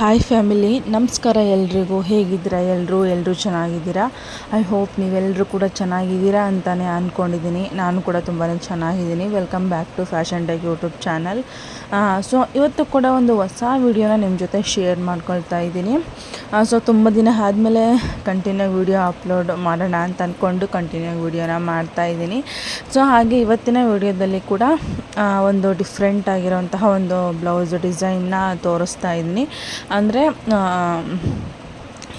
Hi family ನಮಸ್ಕಾರ ಎಲ್ರಿಗೂ. ಹೇಗಿದ್ದೀರಾ? ಎಲ್ಲರೂ ಎಲ್ಲರೂ ಚೆನ್ನಾಗಿದ್ದೀರಾ? ಐ ಹೋಪ್ ನೀವೆಲ್ಲರೂ ಕೂಡ ಚೆನ್ನಾಗಿದ್ದೀರಾ ಅಂತಲೇ ಅಂದ್ಕೊಂಡಿದ್ದೀನಿ ನಾನು ಕೂಡ ತುಂಬಾ ಚೆನ್ನಾಗಿದ್ದೀನಿ. Welcome back to fashion tech YouTube channel so ಇವತ್ತು ಕೂಡ ಒಂದು ಹೊಸ ವೀಡಿಯೋನ ನಿಮ್ಮ ಜೊತೆ ಶೇರ್ ಮಾಡ್ಕೊಳ್ತಾ ಇದ್ದೀನಿ. ಸೊ ತುಂಬ ದಿನ ಆದಮೇಲೆ ಕಂಟಿನ್ಯೂ ವಿಡಿಯೋ ಅಪ್ಲೋಡ್ ಮಾಡೋಣ ಅಂತ ಅಂದ್ಕೊಂಡು ಕಂಟಿನ್ಯೂ ವೀಡಿಯೋನ ಮಾಡ್ತಾ ಇದ್ದೀನಿ. ಸೊ ಹಾಗೆ ಇವತ್ತಿನ ವಿಡಿಯೋದಲ್ಲಿ ಕೂಡ ಒಂದು ಡಿಫ್ರೆಂಟ್ ಆಗಿರೋಂತಹ ಒಂದು ಬ್ಲೌಸ್ ಡಿಸೈನ್ನ ತೋರಿಸ್ತಾ ಇದ್ದೀನಿ. ಅಂದರೆ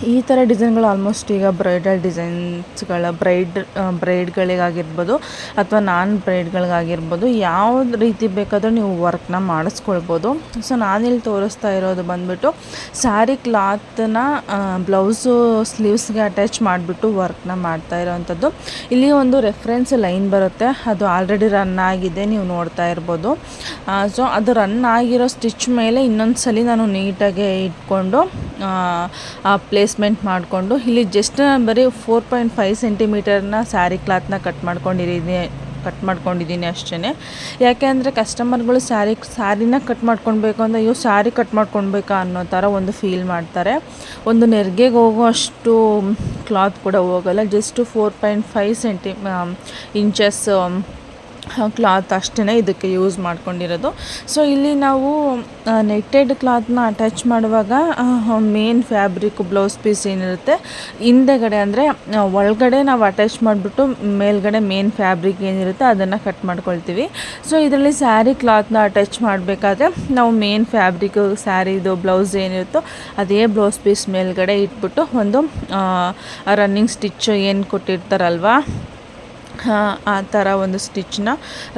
ಈ ಥರ ಡಿಸೈನ್ಗಳು ಆಲ್ಮೋಸ್ಟ್ ಈಗ ಬ್ರೈಡಲ್ ಡಿಸೈನ್ಸ್ಗಳ ಬ್ರೈಡ್ ಬ್ರೈಡ್ಗಳಿಗಾಗಿರ್ಬೋದು ಅಥವಾ ನಾನ್ ಬ್ರೈಡ್ಗಳಿಗಾಗಿರ್ಬೋದು ಯಾವ ರೀತಿ ಬೇಕಾದರೂ ನೀವು ವರ್ಕ್ನ ಮಾಡಿಸ್ಕೊಳ್ಬೋದು. ಸೊ ನಾನಿಲ್ಲಿ ತೋರಿಸ್ತಾ ಇರೋದು ಬಂದ್ಬಿಟ್ಟು ಸ್ಯಾರಿ ಕ್ಲಾತ್ನ ಬ್ಲೌಸು ಸ್ಲೀವ್ಸ್ಗೆ ಅಟ್ಯಾಚ್ ಮಾಡಿಬಿಟ್ಟು ವರ್ಕ್ನ ಮಾಡ್ತಾ ಇರೋವಂಥದ್ದು ಇಲ್ಲಿ ಒಂದು ರೆಫರೆನ್ಸ್ ಲೈನ್ ಬರುತ್ತೆ. ಅದು ಆಲ್ರೆಡಿ ರನ್ ಆಗಿದೆ, ನೀವು ನೋಡ್ತಾ ಇರ್ಬೋದು. ಸೊ ಅದು ರನ್ ಆಗಿರೋ ಸ್ಟಿಚ್ ಮೇಲೆ ಇನ್ನೊಂದು ಸಲ ನಾನು ನೀಟಾಗಿ ಇಟ್ಕೊಂಡು ಪ್ಲೇಸ್ಮೆಂಟ್ ಮಾಡಿಕೊಂಡು, ಇಲ್ಲಿ ಜಸ್ಟ್ ಬರೀ ಫೋರ್ ಪಾಯಿಂಟ್ ಫೈವ್ ಸೆಂಟಿಮೀಟರ್ನ ಸ್ಯಾರಿ ಕ್ಲಾತ್ನ ಕಟ್ ಮಾಡ್ಕೊಂಡಿದ್ದೀನಿ ಕಟ್ ಮಾಡ್ಕೊಂಡಿದ್ದೀನಿ ಅಷ್ಟೇ ಯಾಕೆ ಅಂದರೆ ಕಸ್ಟಮರ್ಗಳು ಸ್ಯಾರಿ ಸ್ಯಾರಿನ ಕಟ್ ಮಾಡ್ಕೊಳ್ಬೇಕು ಅಂದರೆ, ಅಯ್ಯೋ ಸ್ಯಾರಿ ಕಟ್ ಮಾಡ್ಕೊಳ್ಬೇಕಾ ಅನ್ನೋ ಥರ ಒಂದು ಫೀಲ್ ಮಾಡ್ತಾರೆ. ಒಂದು ನೆರಿಗೆಗೆ ಅಷ್ಟು ಕ್ಲಾತ್ ಕೂಡ ಹೋಗಲ್ಲ just four point five centi inches cloth ಅಷ್ಟೇ ಇದಕ್ಕೆ ಯೂಸ್ ಮಾಡ್ಕೊಂಡಿರೋದು. ಸೊ ಇಲ್ಲಿ ನಾವು ನೆಟ್ಟೆಡ್ ಕ್ಲಾತ್ನ ಅಟ್ಯಾಚ್ ಮಾಡುವಾಗ ಮೇನ್ ಫ್ಯಾಬ್ರಿಕ್ ಬ್ಲೌಸ್ ಪೀಸ್ ಏನಿರುತ್ತೆ, ಹಿಂದೆಗಡೆ ಅಂದರೆ ಒಳಗಡೆ ನಾವು ಅಟ್ಯಾಚ್ ಮಾಡಿಬಿಟ್ಟು ಮೇಲ್ಗಡೆ ಮೇನ್ ಫ್ಯಾಬ್ರಿಕ್ ಏನಿರುತ್ತೆ ಅದನ್ನು ಕಟ್ ಮಾಡ್ಕೊಳ್ತೀವಿ. ಸೊ ಇದರಲ್ಲಿ ಸ್ಯಾರಿ ಕ್ಲಾತ್ನ ಅಟ್ಯಾಚ್ ಮಾಡಬೇಕಾದ್ರೆ ನಾವು ಮೇನ್ ಫ್ಯಾಬ್ರಿಕ್ ಸ್ಯಾರಿದು ಬ್ಲೌಸ್ ಏನಿರುತ್ತೋ ಅದೇ ಬ್ಲೌಸ್ ಪೀಸ್ ಮೇಲ್ಗಡೆ ಇಟ್ಬಿಟ್ಟು ಒಂದು ರನ್ನಿಂಗ್ ಸ್ಟಿಚ್ ಏನು ಕೊಟ್ಟಿರ್ತಾರಲ್ವಾ ಆ ಥರ ಒಂದು ಸ್ಟಿಚ್ನ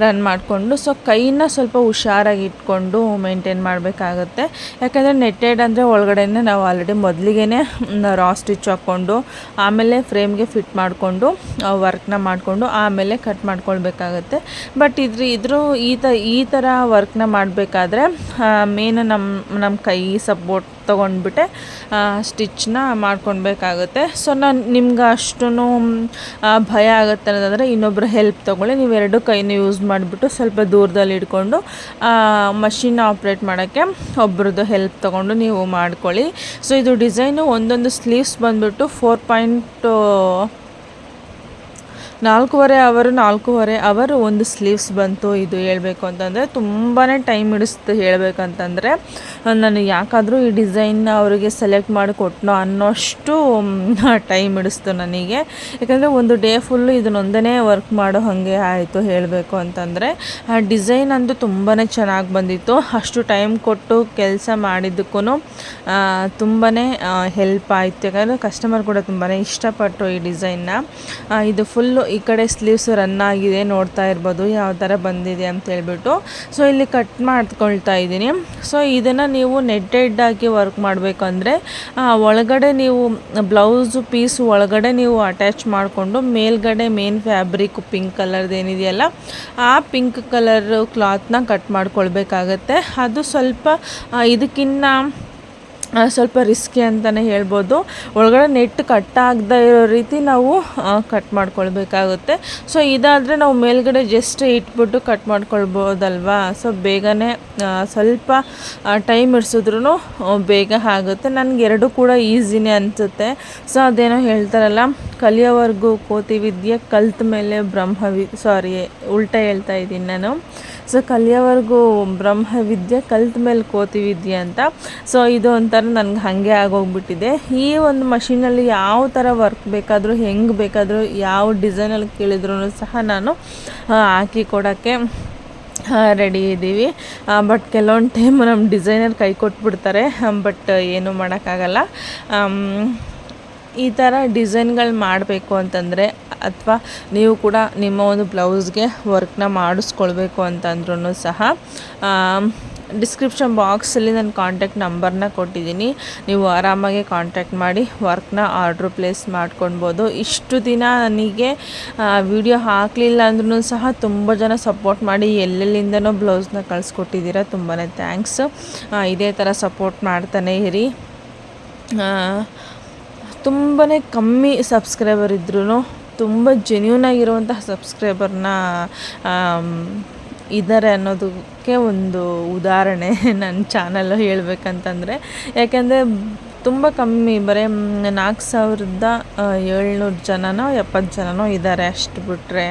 ರನ್ ಮಾಡಿಕೊಂಡು ಸೊ ಕೈನ ಸ್ವಲ್ಪ ಹುಷಾರಾಗಿ ಇಟ್ಕೊಂಡು ಮೇಂಟೈನ್ ಮಾಡಬೇಕಾಗತ್ತೆ. ಯಾಕಂದರೆ ನೆಟ್ಟೆಡ್ ಅಂದರೆ ಒಳಗಡೆನೆ ನಾವು ಆಲ್ರೆಡಿ ಮೊದಲಿಗೆ ರಾ ಸ್ಟಿಚ್ ಹಾಕ್ಕೊಂಡು, ಆಮೇಲೆ ಫ್ರೇಮ್ಗೆ ಫಿಟ್ ಮಾಡಿಕೊಂಡು ವರ್ಕ್ನ ಮಾಡಿಕೊಂಡು, ಆಮೇಲೆ ಕಟ್ ಮಾಡ್ಕೊಳ್ಬೇಕಾಗತ್ತೆ. ಬಟ್ ಇದ್ರ ಇದ್ರ ಈ ತ, ಈ ಥರ ವರ್ಕ್ನ ಮಾಡಬೇಕಾದ್ರೆ ಮೇನ್ ನಮ್ಮ ನಮ್ಮ ಕೈ ಸಪೋರ್ಟ್ ತೊಗೊಂಡ್ಬಿಟ್ಟೆ ಸ್ಟಿಚ್ನ ಮಾಡ್ಕೊಳ್ಬೇಕಾಗುತ್ತೆ. ಸೊ ನಾನು ನಿಮ್ಗೆ ಅಷ್ಟೂ ಭಯ ಆಗುತ್ತೆ ಅನ್ನೋದಾದರೆ ಇನ್ನೊಬ್ಬರ ಹೆಲ್ಪ್ ತೊಗೊಳ್ಳಿ. ನೀವು ಎರಡು ಕೈನ ಯೂಸ್ ಮಾಡಿಬಿಟ್ಟು ಸ್ವಲ್ಪ ದೂರದಲ್ಲಿ ಇಟ್ಕೊಂಡು ಮಷಿನ್ ಆಪ್ರೇಟ್ ಮಾಡೋಕ್ಕೆ ಒಬ್ರದ್ದು ಹೆಲ್ಪ್ ತೊಗೊಂಡು ನೀವು ಮಾಡ್ಕೊಳ್ಳಿ. ಸೊ ಇದು ಡಿಸೈನು ಒಂದೊಂದು ಸ್ಲೀವ್ಸ್ ಬಂದುಬಿಟ್ಟು ಫೋರ್ ಪಾಯಿಂಟ್ ನಾಲ್ಕೂವರೆ ಅವರು ನಾಲ್ಕೂವರೆ ಅವರು ಒಂದು ಸ್ಲೀವ್ಸ್ ಬಂತು ಇದು ಹೇಳಬೇಕು ಅಂತಂದರೆ ತುಂಬಾ ಟೈಮ್ ಹಿಡಿಸ್ತು ಹೇಳಬೇಕಂತಂದರೆ. ನಾನು ಯಾಕಾದರೂ ಈ ಡಿಸೈನ್ನ ಅವರಿಗೆ ಸೆಲೆಕ್ಟ್ ಮಾಡಿ ಕೊಟ್ಟನೋ ಅನ್ನೋಷ್ಟು ಟೈಮ್ ಹಿಡಿಸ್ತು ನನಗೆ. ಯಾಕಂದರೆ ಒಂದು ಡೇ ಫುಲ್ಲು ಇದನ್ನೊಂದನೇ ವರ್ಕ್ ಮಾಡೋ ಹಾಗೆ ಆಯಿತು ಹೇಳಬೇಕು ಅಂತಂದರೆ. ಆ ಡಿಸೈನ್ ಅಂತೂ ತುಂಬಾ ಚೆನ್ನಾಗಿ ಬಂದಿತ್ತು. ಅಷ್ಟು ಟೈಮ್ ಕೊಟ್ಟು ಕೆಲಸ ಮಾಡಿದ್ದಕ್ಕೂ ತುಂಬಾ ಹೆಲ್ಪ್ ಆಯಿತು. ಯಾಕಂದರೆ ಕಸ್ಟಮರ್ ಕೂಡ ತುಂಬಾ ಇಷ್ಟಪಟ್ಟು ಈ ಡಿಸೈನ್ನ ಇದು ಫುಲ್ಲು ಈ ಕಡೆ ಸ್ಲೀವ್ಸ್ ರನ್ ಆಗಿದೆ, ನೋಡ್ತಾ ಇರ್ಬೋದು ಯಾವ ಥರ ಬಂದಿದೆ ಅಂತ ಹೇಳ್ಬಿಟ್ಟು. ಸೊ ಇಲ್ಲಿ ಕಟ್ ಮಾಡ್ಕೊಳ್ತಾ ಇದ್ದೀನಿ. ಸೊ ಇದನ್ನು ನೀವು ನೆಟ್ಟೆಡ್ ಆಗಿ ವರ್ಕ್ ಮಾಡಬೇಕಂದ್ರೆ ಒಳಗಡೆ ನೀವು ಬ್ಲೌಸ್ ಪೀಸ್ ಒಳಗಡೆ ನೀವು ಅಟ್ಯಾಚ್ ಮಾಡಿಕೊಂಡು, ಮೇಲ್ಗಡೆ ಮೇನ್ ಫ್ಯಾಬ್ರಿಕ್ ಪಿಂಕ್ ಕಲರ್ದು ಏನಿದೆಯಲ್ಲ, ಆ ಪಿಂಕ್ ಕಲರ್ ಕ್ಲಾತ್ನ ಕಟ್ ಮಾಡ್ಕೊಳ್ಬೇಕಾಗತ್ತೆ. ಅದು ಸ್ವಲ್ಪ ಇದಕ್ಕಿನ್ನ ಸ್ವಲ್ಪ ರಿಸ್ಕಿ ಅಂತಲೇ ಹೇಳ್ಬೋದು. ಒಳಗಡೆ ನೆಟ್ ಕಟ್ ಆಗದೇ ಇರೋ ರೀತಿ ನಾವು ಕಟ್ ಮಾಡ್ಕೊಳ್ಬೇಕಾಗುತ್ತೆ. ಸೊ ಇದಾದರೆ ನಾವು ಮೇಲ್ಗಡೆ ಜಸ್ಟ್ ಇಟ್ಬಿಟ್ಟು ಕಟ್ ಮಾಡ್ಕೊಳ್ಬೋದಲ್ವಾ? ಸೊ ಬೇಗನೆ ಸ್ವಲ್ಪ ಟೈಮ್ ಇಡ್ಸಿದ್ರೂ ಬೇಗ ಆಗುತ್ತೆ. ನನಗೆ ಎರಡು ಕೂಡ ಈಸಿನೇ ಅನಿಸುತ್ತೆ. ಸೊ ಅದೇನೋ ಹೇಳ್ತಾರಲ್ಲ, ಕಲಿಯೋವರೆಗೂ ಕೋತಿ ವಿದ್ಯೆ, ಕಲ್ತ ಮೇಲೆ ಬ್ರಹ್ಮವಿ ಸಾರಿ ಉಲ್ಟಾ ಹೇಳ್ತಾ ಇದ್ದೀನಿ ನಾನು. ಸೊ ಕಲಿಯೋವರೆಗೂ ಬ್ರಹ್ಮ ವಿದ್ಯೆ ಕಲ್ತ ಮೇಲೆ ಕೋತಿ ವಿದ್ಯೆ ಅಂತ. ಸೊ ಇದು ಒಂಥರ ನನಗೆ ಹಾಗೆ ಆಗೋಗ್ಬಿಟ್ಟಿದೆ. ಈ ಒಂದು ಮಷೀನಲ್ಲಿ ಯಾವ ಥರ ವರ್ಕ್ ಬೇಕಾದರೂ, ಹೆಂಗೆ ಬೇಕಾದರೂ, ಯಾವ ಡಿಸೈನಲ್ಲಿ ಕೇಳಿದ್ರು ಸಹ ನಾನು ಹಾಕಿ ಕೊಡೋಕ್ಕೆ ರೆಡಿ ಇದ್ದೀವಿ. ಬಟ್ ಕೆಲವೊಂದು ಟೈಮ್ ನಮ್ಮ ಡಿಸೈನರ್ ಕೈ ಕೊಟ್ಬಿಡ್ತಾರೆ. ಬಟ್ ಏನೂ ಮಾಡೋಕ್ಕಾಗಲ್ಲ. ಈ ಥರ ಡಿಸೈನ್ಗಳು ಮಾಡಬೇಕು ಅಂತಂದರೆ ಅಥವಾ ನೀವು ಕೂಡ ನಿಮ್ಮ ಒಂದು ಬ್ಲೌಸ್ಗೆ ವರ್ಕ್ನ ಮಾಡಿಸ್ಕೊಳ್ಬೇಕು ಅಂತಂದ್ರೂ ಸಹ. ಡಿಸ್ಕ್ರಿಪ್ಷನ್ ಬಾಕ್ಸಲ್ಲಿ ನನ್ನ ಕಾಂಟ್ಯಾಕ್ಟ್ ನಂಬರ್ನ ಕೊಟ್ಟಿದ್ದೀನಿ. ನೀವು ಆರಾಮಾಗಿ ಕಾಂಟ್ಯಾಕ್ಟ್ ಮಾಡಿ ವರ್ಕ್ನ ಆರ್ಡ್ರ್ ಪ್ಲೇಸ್ ಮಾಡ್ಕೊಳ್ಬೋದು. ಇಷ್ಟು ದಿನ ನನಗೆ ವಿಡಿಯೋ ಹಾಕಲಿಲ್ಲ ಅಂದ್ರೂ ಸಹ ತುಂಬ ಜನ ಸಪೋರ್ಟ್ ಮಾಡಿ ಎಲ್ಲೆಲ್ಲಿಂದನೋ ಬ್ಲೌಸ್ನ ಕಳಿಸ್ಕೊಟ್ಟಿದ್ದೀರ ತುಂಬಾ ಥ್ಯಾಂಕ್ಸ್. ಇದೇ ಥರ ಸಪೋರ್ಟ್ ಮಾಡ್ತಾನೆ ಇರಿ. ತುಂಬಾ ಕಮ್ಮಿ ಸಬ್ಸ್ಕ್ರೈಬರ್ ಇದ್ರೂ ತುಂಬ ಜೆನ್ಯೂನ್ ಆಗಿರುವಂತಹ ಸಬ್ಸ್ಕ್ರೈಬರ್ನ ಇದ್ದಾರೆ ಅನ್ನೋದಕ್ಕೆ ಒಂದು ಉದಾಹರಣೆ ನನ್ನ ಚಾನಲ್ ಹೇಳಬೇಕಂತಂದರೆ. ಯಾಕೆಂದರೆ ತುಂಬ ಕಮ್ಮಿ, ಬರೀ ನಾಲ್ಕು ಸಾವಿರದ ಏಳ್ನೂರು ಜನನೋ ಎಪ್ಪತ್ತು ಜನನೋ ಇದ್ದಾರೆ ಅಷ್ಟು ಬಿಟ್ಟರೆ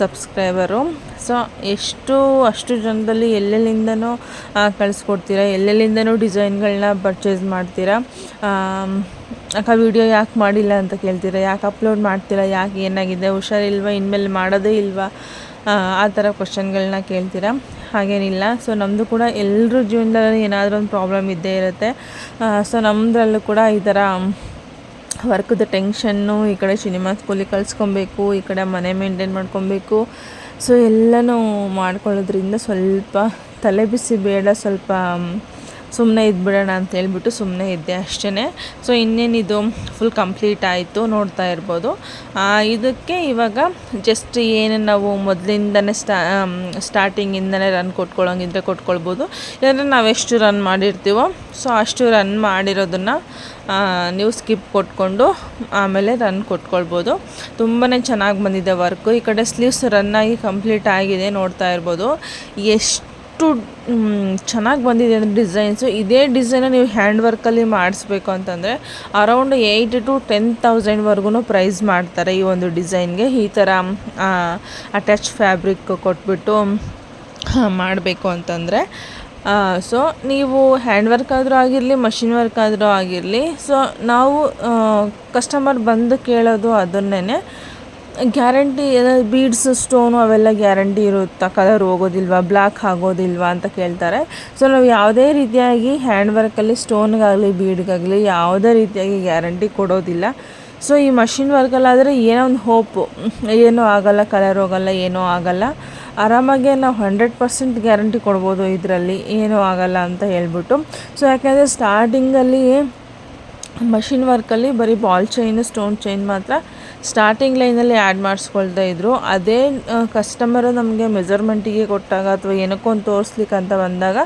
ಸಬ್ಸ್ಕ್ರೈಬರು ಸೊ ಎಷ್ಟು, ಅಷ್ಟು ಜನದಲ್ಲಿ ಎಲ್ಲೆಲ್ಲಿಂದನೂ ಕಳಿಸ್ಕೊಡ್ತೀರಾ, ಎಲ್ಲೆಲ್ಲಿಂದನೂ ಡಿಸೈನ್ಗಳನ್ನ ಪರ್ಚೇಸ್ ಮಾಡ್ತೀರಾ. ಅಕ್ಕ ವಿಡಿಯೋ ಯಾಕೆ ಮಾಡಿಲ್ಲ ಅಂತ ಕೇಳ್ತೀರಾ? ಯಾಕೆ ಅಪ್ಲೋಡ್ ಮಾಡ್ತೀರಾ? ಯಾಕೆ ಏನಾಗಿದೆ? ಹುಷಾರಿಲ್ವಾ? ಇನ್ಮೇಲೆ ಮಾಡೋದೇ ಇಲ್ವಾ? ಆ ಥರ ಕ್ವಶನ್ಗಳನ್ನ ಕೇಳ್ತೀರಾ? ಹಾಗೇನಿಲ್ಲ. ಸೊ ನಮ್ಮದು ಕೂಡ ಎಲ್ಲರ ಜೀವನದಲ್ಲಿ ಏನಾದರೂ ಒಂದು ಪ್ರಾಬ್ಲಮ್ ಇದ್ದೇ ಇರುತ್ತೆ. ಸೊ ನಮ್ಮದ್ರಲ್ಲೂ ಕೂಡ ಈ ಥರ ವರ್ಕ್ದು ಟೆನ್ಷನ್ನು ಈ ಕಡೆ ಸಿನಿಮಾ ಸ್ಕೂಲಿಗೆ ಕಳಿಸ್ಕೊಬೇಕು, ಈ ಕಡೆ ಮನೆ ಮೇಂಟೈನ್ ಮಾಡ್ಕೊಬೇಕು. ಸೊ ಎಲ್ಲನೂ ಮಾಡ್ಕೊಳ್ಳೋದ್ರಿಂದ ಸ್ವಲ್ಪ ತಲೆ ಬಿಸಿ ಬೇಡ, ಸ್ವಲ್ಪ ಸುಮ್ಮನೆ ಇದ್ಬಿಡೋಣ ಅಂತ ಹೇಳ್ಬಿಟ್ಟು ಸುಮ್ಮನೆ ಇದ್ದೆ ಅಷ್ಟೇ ಸೊ ಇನ್ನೇನಿದು ಫುಲ್ ಕಂಪ್ಲೀಟ್ ಆಯಿತು ನೋಡ್ತಾ ಇರ್ಬೋದು. ಇದಕ್ಕೆ ಇವಾಗ ಜಸ್ಟ್ ಏನು ನಾವು ಮೊದಲಿಂದನೇ ಸ್ಟಾ ಸ್ಟಾರ್ಟಿಂಗಿಂದನೇ ರನ್ ಕೊಟ್ಕೊಳ್ಳೋಂಗಿದ್ರೆ ಕೊಟ್ಕೊಳ್ಬೋದು. ಇಲ್ಲಾಂದರೆ ನಾವು ಎಷ್ಟು ರನ್ ಮಾಡಿರ್ತೀವೋ ಸೊ ಅಷ್ಟು ರನ್ ಮಾಡಿರೋದನ್ನು ನೀವು ಸ್ಕಿಪ್ ಕೊಟ್ಕೊಂಡು ಆಮೇಲೆ ರನ್ ಕೊಟ್ಕೊಳ್ಬೋದು. ತುಂಬಾ ಚೆನ್ನಾಗಿ ಬಂದಿದೆ ವರ್ಕು ಈ ಕಡೆ ಸ್ಲೀವ್ಸ್ ರನ್ನಾಗಿ ಕಂಪ್ಲೀಟ್ ಆಗಿದೆ ನೋಡ್ತಾ ಇರ್ಬೋದು. ಎಷ್ಟು ಎಷ್ಟು ಚೆನ್ನಾಗಿ ಬಂದಿದೆ ಅಂದರೆ ಡಿಸೈನ್ಸು. ಇದೇ ಡಿಸೈನ ನೀವು ಹ್ಯಾಂಡ್ ವರ್ಕಲ್ಲಿ ಮಾಡಿಸ್ಬೇಕು ಅಂತಂದರೆ ಅರೌಂಡ್ ಏಯ್ಟ್ ಟು ಟೆನ್ ತೌಸಂಡ್ವರೆಗೂ ಪ್ರೈಸ್ ಮಾಡ್ತಾರೆ ಈ ಒಂದು ಡಿಸೈನ್ಗೆ. ಈ ಥರ ಅಟ್ಯಾಚ್ ಫ್ಯಾಬ್ರಿಕ್ ಕೊಟ್ಬಿಟ್ಟು ಮಾಡಬೇಕು ಅಂತಂದರೆ. ಸೊ, ನೀವು ಹ್ಯಾಂಡ್ ವರ್ಕ್ ಆದರೂ ಆಗಿರಲಿ, ಮಷಿನ್ ವರ್ಕ್ ಆದರೂ ಆಗಿರಲಿ, ಸೊ, ನಾವು ಕಸ್ಟಮರ್ ಬಂದು ಕೇಳೋದು ಅದನ್ನೇ ಗ್ಯಾರಂಟಿ ಏನಾದ್ರು ಬೀಡ್ಸ್, ಸ್ಟೋನು ಅವೆಲ್ಲ ಗ್ಯಾರಂಟಿ ಇರುತ್ತಾ? ಕಲರ್ ಹೋಗೋದಿಲ್ವಾ? ಬ್ಲ್ಯಾಕ್ ಆಗೋದಿಲ್ವಾ ಅಂತ ಕೇಳ್ತಾರೆ. ಸೊ ನಾವು ಯಾವುದೇ ರೀತಿಯಾಗಿ ಹ್ಯಾಂಡ್ ವರ್ಕಲ್ಲಿ ಸ್ಟೋನ್ಗಾಗಲಿ, ಬೀಡ್ಗಾಗಲಿ ಯಾವುದೇ ರೀತಿಯಾಗಿ ಗ್ಯಾರಂಟಿ ಕೊಡೋದಿಲ್ಲ. ಸೊ ಈ ಮಷಿನ್ ವರ್ಕಲ್ಲಾದರೆ ಏನೋ ಒಂದು ಹೋಪು. ಏನೂ ಆಗೋಲ್ಲ, ಕಲರ್ ಹೋಗಲ್ಲ, ಏನೂ ಆಗೋಲ್ಲ. ಆರಾಮಾಗೆ ನಾವು ಹಂಡ್ರೆಡ್ ಪರ್ಸೆಂಟ್ ಗ್ಯಾರಂಟಿ ಕೊಡ್ಬೋದು ಇದರಲ್ಲಿ. ಏನೂ ಆಗೋಲ್ಲ ಅಂತ ಹೇಳ್ಬಿಟ್ಟು. ಸೊ ಯಾಕೆಂದರೆ ಸ್ಟಾರ್ಟಿಂಗಲ್ಲಿ ಮಷಿನ್ ವರ್ಕಲ್ಲಿ ಬರೀ ಬಾಲ್ ಚೈನ್, ಸ್ಟೋನ್ ಚೈನ್ ಮಾತ್ರ ಸ್ಟಾರ್ಟಿಂಗ್ ಲೈನಲ್ಲಿ ಆ್ಯಡ್ ಮಾಡಿಸ್ಕೊಳ್ತಾ ಇದ್ದರು ಅದೇ ಕಸ್ಟಮರು ನಮಗೆ ಮೆಜರ್ಮೆಂಟಿಗೆ ಕೊಟ್ಟಾಗ ಅಥವಾ ಏನಕ್ಕೋ ಒಂದು ತೋರಿಸ್ಲಿಕ್ಕೆ ಅಂತ ಬಂದಾಗ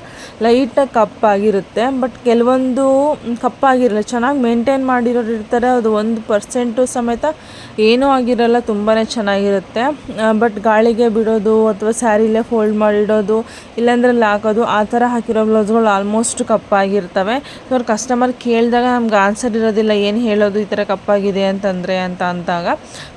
ಲೈಟಾಗಿ ಕಪ್ಪಾಗಿರುತ್ತೆ ಬಟ್ ಕೆಲವೊಂದು ಕಪ್ಪಾಗಿರಲ್ಲ ಚೆನ್ನಾಗಿ ಮೇಂಟೈನ್ ಮಾಡಿರೋರು ಇರ್ತಾರೆ. ಅದು ಒಂದು ಪರ್ಸೆಂಟು ಸಮೇತ ಏನೂ ಆಗಿರಲ್ಲ ತುಂಬಾ ಚೆನ್ನಾಗಿರುತ್ತೆ. ಬಟ್ ಗಾಳಿಗೆ ಬಿಡೋದು ಅಥವಾ ಸ್ಯಾರಿಲೇ ಫೋಲ್ಡ್ ಮಾಡಿಡೋದು, ಇಲ್ಲಾಂದ್ರೆ ಹಾಕೋದು ಆ ಥರ ಹಾಕಿರೋ ಬ್ಲೌಸ್ಗಳು ಆಲ್ಮೋಸ್ಟ್ ಕಪ್ಪಾಗಿರ್ತವೆ ಅವ್ರು ಕಸ್ಟಮರ್ ಕೇಳಿದಾಗ ನಮ್ಗೆ ಆನ್ಸರ್ ಇರೋದಿಲ್ಲ, ಏನು ಹೇಳೋದು ಈ ಥರ ಕಪ್ಪಾಗಿದೆ ಅಂತಂದರೆ ಅಂತ ಅಂದಾಗ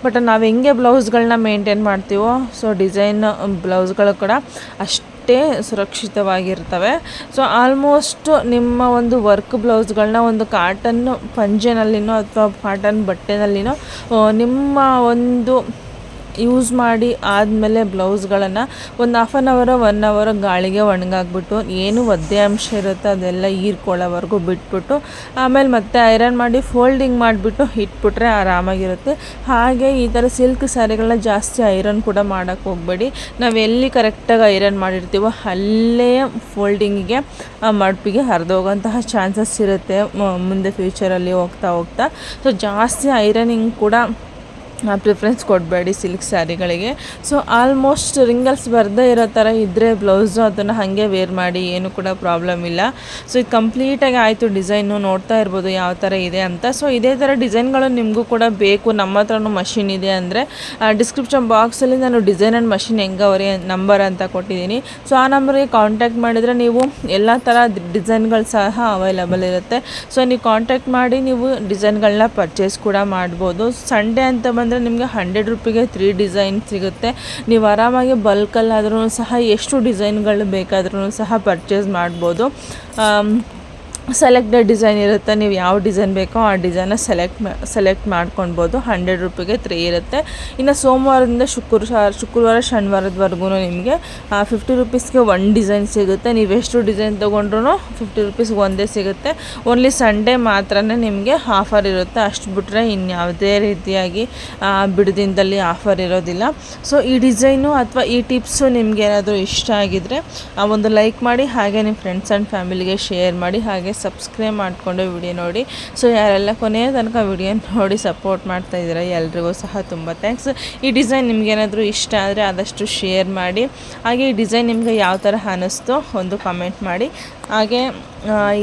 ಬಟ್ ನಾವು ಹೆಂಗೆ ಬ್ಲೌಸ್ಗಳನ್ನ ಮೇಂಟೈನ್ ಮಾಡ್ತೀವೋ ಸೊ ಡಿಸೈನ್ ಬ್ಲೌಸ್ಗಳು ಕೂಡ ಅಷ್ಟೇ ಸುರಕ್ಷಿತವಾಗಿರ್ತವೆ. ಸೊ ಆಲ್ಮೋಸ್ಟ್ ನಿಮ್ಮ ಒಂದು ವರ್ಕ್ ಬ್ಲೌಸ್ಗಳನ್ನ ಒಂದು ಕಾಟನ್ ಪಂಜೆನಲ್ಲಿನೋ ಅಥವಾ ಕಾಟನ್ ಬಟ್ಟೆನಲ್ಲಿನೋ ನಿಮ್ಮ ಒಂದು ಯೂಸ್ ಮಾಡಿ ಆದಮೇಲೆ ಬ್ಲೌಸ್ಗಳನ್ನು ಒಂದು half an hour one hour ಗಾಳಿಗೆ ಒಣಗಾಕ್ಬಿಟ್ಟು ಏನು ಒದ್ದೆ ಅಂಶ ಇರುತ್ತೆ ಅದೆಲ್ಲ ಹೀರ್ಕೊಳ್ಳೋವರೆಗೂ ಬಿಟ್ಬಿಟ್ಟು ಆಮೇಲೆ ಮತ್ತೆ ಐರನ್ ಮಾಡಿ ಫೋಲ್ಡಿಂಗ್ ಮಾಡಿಬಿಟ್ಟು ಇಟ್ಬಿಟ್ರೆ ಆರಾಮಾಗಿರುತ್ತೆ. ಹಾಗೆ ಈ ಥರ ಸಿಲ್ಕ್ ಸ್ಯಾರಿಗಳನ್ನ ಜಾಸ್ತಿ ಐರನ್ ಕೂಡ ಮಾಡೋಕ್ಕೆ ಹೋಗಬೇಡಿ. ನಾವು ಎಲ್ಲಿ ಕರೆಕ್ಟಾಗಿ ಐರನ್ ಮಾಡಿರ್ತೀವೋ ಅಲ್ಲೇ ಫೋಲ್ಡಿಂಗಿಗೆ ಮಡುಪಿಗೆ ಹರಿದೋಗೋಂತಹ ಚಾನ್ಸಸ್ ಇರುತ್ತೆ. ಮುಂದೆ ಫ್ಯೂಚರಲ್ಲಿ ಹೋಗ್ತಾ ಹೋಗ್ತಾ. ಸೊ ಜಾಸ್ತಿ ಐರನಿಂಗ್ ಕೂಡ ಪ್ರಿಫ್ರೆನ್ಸ್ ಕೊಡಬೇಡಿ ಸಿಲ್ಕ್ ಸ್ಯಾರಿಗಳಿಗೆ ಸೊ ಆಲ್ಮೋಸ್ಟ್ ರಿಂಗಲ್ಸ್ ಬರದೇ ಇರೋ ಥರ ಇದ್ದರೆ ಬ್ಲೌಸು ಅದನ್ನು ಹಾಗೆ ವೇರ್ ಮಾಡಿ, ಏನು ಕೂಡ ಪ್ರಾಬ್ಲಮ್ ಇಲ್ಲ. ಸೊ ಇದು ಕಂಪ್ಲೀಟಾಗಿ ಆಯಿತು ಡಿಸೈನು ನೋಡ್ತಾ ಇರ್ಬೋದು ಯಾವ ಥರ ಇದೆ ಅಂತ. ಸೊ ಇದೇ ಥರ ಡಿಸೈನ್ಗಳು ನಿಮಗೂ ಕೂಡ ಬೇಕು. ನಮ್ಮ ಹತ್ರನೂ ಮಷಿನ್ ಇದೆ ಅಂದರೆ ಡಿಸ್ಕ್ರಿಪ್ಷನ್ ಬಾಕ್ಸಲ್ಲಿ ನಾನು ಡಿಸೈನ್ ಆ್ಯಂಡ್ ಮಷಿನ್ ಹೆಂಗವ್ರೆ ನಂಬರ್ ಅಂತ ಕೊಟ್ಟಿದ್ದೀನಿ. ಸೊ ಆ ನಂಬರ್ಗೆ ಕಾಂಟ್ಯಾಕ್ಟ್ ಮಾಡಿದರೆ ನೀವು ಎಲ್ಲ ಥರ ಡಿಸೈನ್ಗಳು ಸಹ ಅವೈಲಬಲ್ ಇರುತ್ತೆ. ಸೊ ನೀವು ಕಾಂಟ್ಯಾಕ್ಟ್ ಮಾಡಿ ನೀವು ಡಿಸೈನ್ಗಳನ್ನ ಪರ್ಚೇಸ್ ಕೂಡ ಮಾಡ್ಬೋದು. ಸಂಡೇ ಅಂತ ಬಂದರೆ ಅಂದರೆ ನಿಮಗೆ ಹಂಡ್ರೆಡ್ ರುಪಿಗೆ ತ್ರೀ ಡಿಸೈನ್ ಸಿಗುತ್ತೆ. ನೀವು ಆರಾಮಾಗಿ ಬಲ್ಕಲ್ಲಾದ್ರೂ ಸಹ ಎಷ್ಟು ಡಿಸೈನ್ಗಳು ಬೇಕಾದ್ರೂ ಸಹ ಪರ್ಚೇಸ್ ಮಾಡ್ಬೋದು. ಸೆಲೆಕ್ಟೆಡ್ ಡಿಸೈನ್ ಇರುತ್ತೆ. ನೀವು ಯಾವ ಡಿಸೈನ್ ಬೇಕೋ ಆ ಡಿಸೈನ ಸೆಲೆಕ್ಟ್ ಸೆಲೆಕ್ಟ್ ಮಾಡ್ಕೊಳ್ಬೋದು ಹಂಡ್ರೆಡ್ ರುಪಿಗೆ ತ್ರೀ ಇರುತ್ತೆ. ಇನ್ನು ಸೋಮವಾರದಿಂದ ಶುಕ್ರವಾರ ಶುಕ್ರವಾರ ಶನಿವಾರದವರೆಗೂ ನಿಮಗೆ ಫಿಫ್ಟಿ ರುಪೀಸ್ಗೆ ಒನ್ ಡಿಸೈನ್ ಸಿಗುತ್ತೆ. ನೀವು ಎಷ್ಟು ಡಿಸೈನ್ ತೊಗೊಂಡ್ರೂ ಫಿಫ್ಟಿ ರುಪೀಸ್ಗೆ ಒಂದೇ ಸಿಗುತ್ತೆ. ಓನ್ಲಿ ಸಂಡೇ ಮಾತ್ರ ನಿಮಗೆ ಆಫರ್ ಇರುತ್ತೆ. ಅಷ್ಟು ಬಿಟ್ಟರೆ ಇನ್ಯಾವುದೇ ರೀತಿಯಾಗಿ ಬಿಡದಿಂದಲ್ಲಿ ಆಫರ್ ಇರೋದಿಲ್ಲ. ಸೊ ಈ ಡಿಸೈನು ಅಥವಾ ಈ ಟಿಪ್ಸು ನಿಮಗೆ ಏನಾದರೂ ಇಷ್ಟ ಆಗಿದ್ದರೆ ಒಂದು ಲೈಕ್ ಮಾಡಿ, ಹಾಗೆ ನಿಮ್ಮ ಫ್ರೆಂಡ್ಸ್ ಆ್ಯಂಡ್ ಫ್ಯಾಮಿಲಿಗೆ ಶೇರ್ ಮಾಡಿ, ಹಾಗೆ ಸಬ್ಸ್ಕ್ರೈಬ್ ಮಾಡಿಕೊಂಡು ವಿಡಿಯೋ ನೋಡಿ. ಸೊ ಯಾರೆಲ್ಲ ಕೊನೆಯ ತನಕ ವಿಡಿಯೋ ನೋಡಿ ಸಪೋರ್ಟ್ ಮಾಡ್ತಾ ಇದ್ದೀರಾ, ಎಲ್ರಿಗೂ ಸಹ ತುಂಬ ಥ್ಯಾಂಕ್ಸ್ ಈ ಡಿಸೈನ್ ನಿಮಗೇನಾದರೂ ಇಷ್ಟ ಆದರೆ ಆದಷ್ಟು ಶೇರ್ ಮಾಡಿ. ಹಾಗೆ ಈ ಡಿಸೈನ್ ನಿಮಗೆ ಯಾವ ಥರ ಅನ್ನಿಸ್ತೋ ಒಂದು ಕಮೆಂಟ್ ಮಾಡಿ. ಹಾಗೆ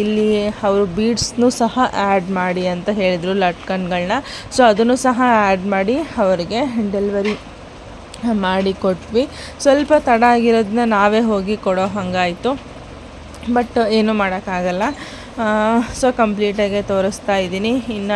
ಇಲ್ಲಿ ಅವರು ಬೀಡ್ಸ್ನೂ ಸಹ ಆ್ಯಡ್ ಮಾಡಿ ಅಂತ ಹೇಳಿದರು ಲಟ್ಕಣ್ಗಳನ್ನ ಸೊ ಅದನ್ನು ಸಹ ಆ್ಯಡ್ ಮಾಡಿ ಅವರಿಗೆ ಡೆಲಿವರಿ ಮಾಡಿ ಕೊಟ್ವಿ. ಸ್ವಲ್ಪ ತಡ ಆಗಿರೋದನ್ನ ನಾವೇ ಹೋಗಿ ಕೊಡೋ ಹಂಗಾಯಿತು. ಬಟ್ ಏನೂ ಮಾಡೋಕ್ಕಾಗಲ್ಲ. ಸೊ ಕಂಪ್ಲೀಟಾಗೆ ತೋರಿಸ್ತಾ ಇದ್ದೀನಿ. ಇನ್ನು